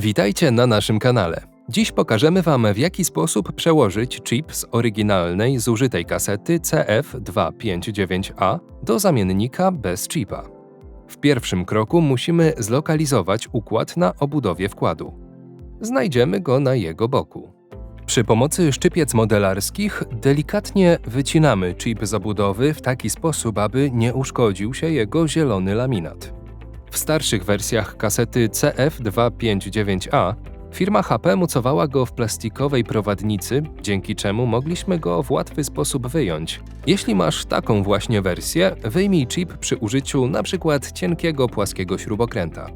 Witajcie na naszym kanale. Dziś pokażemy Wam, w jaki sposób przełożyć chip z oryginalnej, zużytej kasety CF259A do zamiennika bez chipa. W pierwszym kroku musimy zlokalizować układ na obudowie wkładu. Znajdziemy go na jego boku. Przy pomocy szczypiec modelarskich delikatnie wycinamy chip z obudowy w taki sposób, aby nie uszkodził się jego zielony laminat. W starszych wersjach kasety CF259A firma HP mocowała go w plastikowej prowadnicy, dzięki czemu mogliśmy go w łatwy sposób wyjąć. Jeśli masz taką właśnie wersję, wyjmij chip przy użyciu np. cienkiego płaskiego śrubokręta.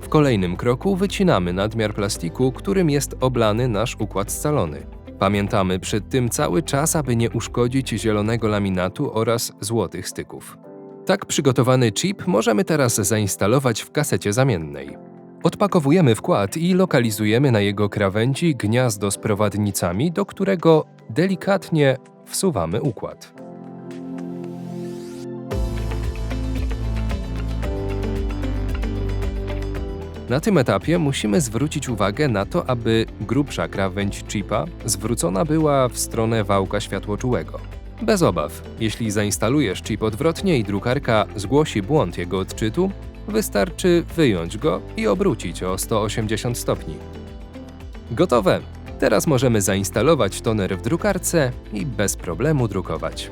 W kolejnym kroku wycinamy nadmiar plastiku, którym jest oblany nasz układ scalony. Pamiętamy przy tym cały czas, aby nie uszkodzić zielonego laminatu oraz złotych styków. Tak przygotowany chip możemy teraz zainstalować w kasecie zamiennej. Odpakowujemy wkład i lokalizujemy na jego krawędzi gniazdo z prowadnicami, do którego delikatnie wsuwamy układ. Na tym etapie musimy zwrócić uwagę na to, aby grubsza krawędź chipa zwrócona była w stronę wałka światłoczułego. Bez obaw, jeśli zainstalujesz chip odwrotnie i drukarka zgłosi błąd jego odczytu, wystarczy wyjąć go i obrócić o 180 stopni. Gotowe! Teraz możemy zainstalować toner w drukarce i bez problemu drukować.